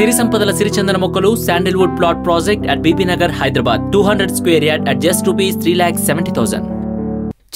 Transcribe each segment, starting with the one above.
సిరి సంపదల సిరిచందన మొక్కలు sandalwood plot project at Bibi Nagar Hyderabad two hundred square yard at just rupees three lakh seventy thousand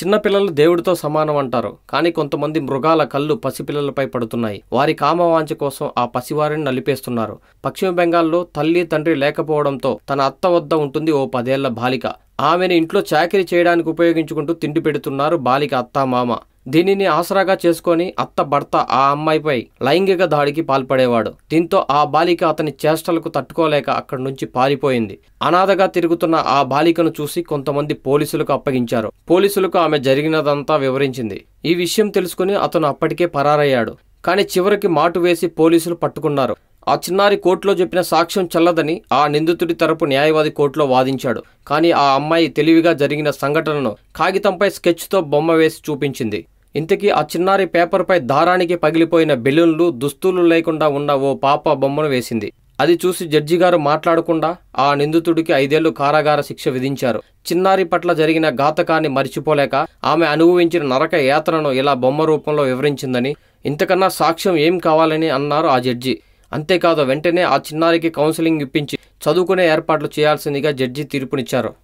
చిన్నపిల్లలు దేవుడితో సమానం అంటారు. కానీ కొంతమంది మృగాల కళ్ళు పసిపిల్లలపై పడుతున్నాయి. వారి కామవాంఛ కోసం ఆ పసివారిని నలిపేస్తున్నారు. పశ్చిమ బెంగాల్లో తల్లి తండ్రి లేకపోవడంతో తన అత్త వద్ద ఉంటుంది ఓ పదేళ్ళ బాలిక. ఆమెను ఇంట్లో చాకరీ చేయడానికి ఉపయోగించుకుంటూ తిండి పెడుతున్నారు బాలిక అత్త మామ. దీనిని ఆసరాగా చేసుకొని అత్త భర్త ఆ అమ్మాయిపై లైంగిక దాడికి పాల్పడేవాడు. దీంతో ఆ బాలిక అతని చేష్టలకు తట్టుకోలేక అక్కడి నుంచి పారిపోయింది. అనాథగా తిరుగుతున్న ఆ బాలికను చూసి కొంతమంది పోలీసులకు అప్పగించారు. పోలీసులకు ఆమె జరిగినదంతా వివరించింది. ఈ విషయం తెలుసుకుని అతను అప్పటికే పరారయ్యాడు. కానీ చివరికి మాటు వేసి పోలీసులు పట్టుకున్నారు. ఆ చిన్నారి కోర్టులో చెప్పిన సాక్ష్యం చల్లదని ఆ నిందితుడి తరపు న్యాయవాది కోర్టులో వాదించాడు. కానీ ఆ అమ్మాయి తెలివిగా జరిగిన సంఘటనను కాగితంపై స్కెచ్తో బొమ్మ వేసి చూపించింది. ఇంతకీ ఆ చిన్నారి పేపర్పై దారానికి పగిలిపోయిన బెలూన్లు దుస్తులు లేకుండా ఉన్న ఓ పాప బొమ్మను వేసింది. అది చూసి జడ్జి గారు మాట్లాడకుండా ఆ నిందితుడికి ఐదేళ్ళు కారాగార శిక్ష విధించారు. చిన్నారి పట్ల జరిగిన ఘాతకాన్ని మరిచిపోలేక ఆమె అనుభవించిన నరక యాత్రను ఇలా బొమ్మ రూపంలో వివరించిందని ఇంతకన్నా సాక్ష్యం ఏం కావాలని అన్నారు ఆ జడ్జి. అంతేకాదు వెంటనే ఆ చిన్నారికి కౌన్సిలింగ్ ఇప్పించి చదువుకునే ఏర్పాట్లు చేయాల్సిందిగా జడ్జి తీర్పునిచ్చారు.